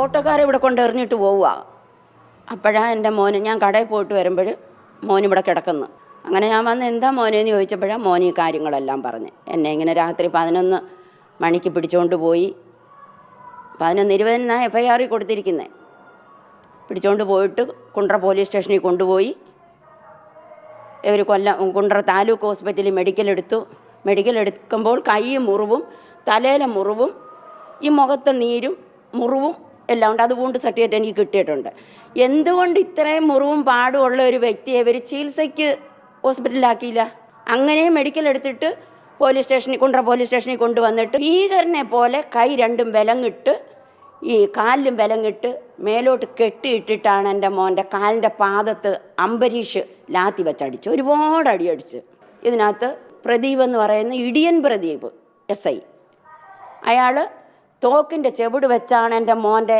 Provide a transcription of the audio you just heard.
ഓട്ടോക്കാരെ ഇവിടെ കൊണ്ട് എറിഞ്ഞിട്ട് പോവുക. അപ്പോഴാണ് എന്റെ മോന് ഞാൻ കടയിൽ പോയിട്ട് വരുമ്പോൾ മോൻ ഇവിടെ കിടക്കുന്നു. അങ്ങനെ ഞാൻ വന്ന് എന്താ മോനെ എന്ന് ചോദിച്ചപ്പോഴാണ് മോൻ ഈ കാര്യങ്ങളെല്ലാം പറഞ്ഞ്. എന്നെ ഇങ്ങനെ രാത്രി പതിനൊന്ന് മണിക്ക് പിടിച്ചുകൊണ്ട് പോയി. പതിനൊന്ന് ഇരുപതിനാണ് എഫ് ഐ ആറിൽ കൊടുത്തിരിക്കുന്നത് പിടിച്ചുകൊണ്ട് പോയിട്ട് കുണ്ട്ര പോലീസ് സ്റ്റേഷനിൽ കൊണ്ടുപോയി. ഇവർ കൊല്ലം കുണ്ട്ര താലൂക്ക് ഹോസ്പിറ്റലിൽ മെഡിക്കൽ എടുത്തു. മെഡിക്കൽ എടുക്കുമ്പോൾ കൈ മുറിവും തലയിലെ മുറിവും ഈ മുഖത്തെ നീരും മുറിവും എല്ലാം ഉണ്ട്. അത് വൂണ്ട് സർട്ടിഫിക്കറ്റ് എനിക്ക് കിട്ടിയിട്ടുണ്ട്. എന്തുകൊണ്ട് ഇത്രയും മുറിവും ഉള്ള ഒരു വ്യക്തിയെ ഇവർ ചികിത്സയ്ക്ക് ഹോസ്പിറ്റലിലാക്കിയില്ല? അങ്ങനെ മെഡിക്കൽ എടുത്തിട്ട് പോലീസ് സ്റ്റേഷനിൽ കുണ്ട്ര പോലീസ് സ്റ്റേഷനിൽ കൊണ്ടുവന്നിട്ട് ഭീകരനെ പോലെ കൈ രണ്ടും വിലങ്ങിട്ട് ഈ കാലിലും വിലങ്ങിട്ട് മേലോട്ട് കെട്ടിയിട്ടിട്ടാണ് എന്റെ മോന്റെ കാലിന്റെ പാദത്ത് അംബരീഷ് ലാത്തി വെച്ചടിച്ച് ഒരുപാട് അടിയടിച്ച്. ഇതിനകത്ത് പ്രദീപ് എന്ന് പറയുന്ന ഇടിയൻ പ്രദീപ് എസ് ഐ. അയാൾ തോക്കിന്റെ ചെവിട് വെച്ചാണ് എന്റെ മോന്റെ